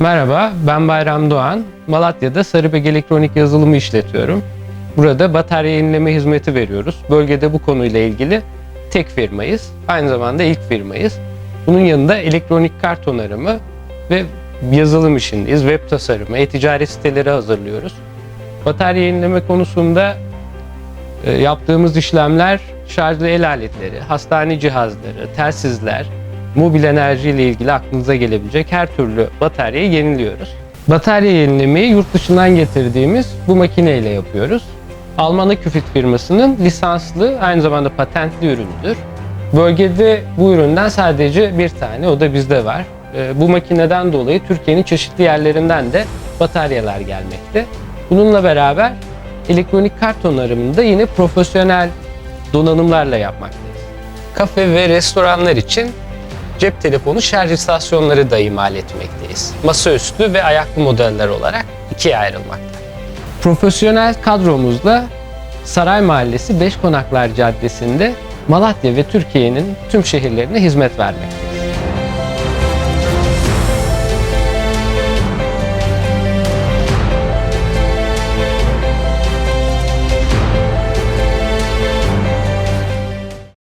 Merhaba, ben Bayram Doğan. Malatya'da Sarıbek Elektronik Yazılımı işletiyorum. Burada batarya yenileme hizmeti veriyoruz. Bölgede bu konuyla ilgili tek firmayız. Aynı zamanda ilk firmayız. Bunun yanında elektronik kart onarımı ve yazılım işindeyiz. Web tasarımı, e-ticaret siteleri hazırlıyoruz. Batarya yenileme konusunda yaptığımız işlemler şarjlı el aletleri, hastane cihazları, telsizler, mobil enerji ile ilgili aklınıza gelebilecek her türlü bataryayı yeniliyoruz. Batarya yenilemeyi yurt dışından getirdiğimiz bu makineyle yapıyoruz. Alman Aküfit firmasının lisanslı, aynı zamanda patentli ürünüdür. Bölgede bu üründen sadece bir tane, o da bizde var. E, Bu makineden dolayı Türkiye'nin çeşitli yerlerinden de bataryalar gelmekte. Bununla beraber elektronik kart onarımını da yine profesyonel donanımlarla yapmaktayız. Kafe ve restoranlar için cep telefonu şarj istasyonları da imal etmekteyiz. Masaüstü ve ayaklı modeller olarak ikiye ayrılmakta. Profesyonel kadromuzla Saray Mahallesi Beş Konaklar Caddesi'nde Malatya ve Türkiye'nin tüm şehirlerine hizmet vermekteyiz.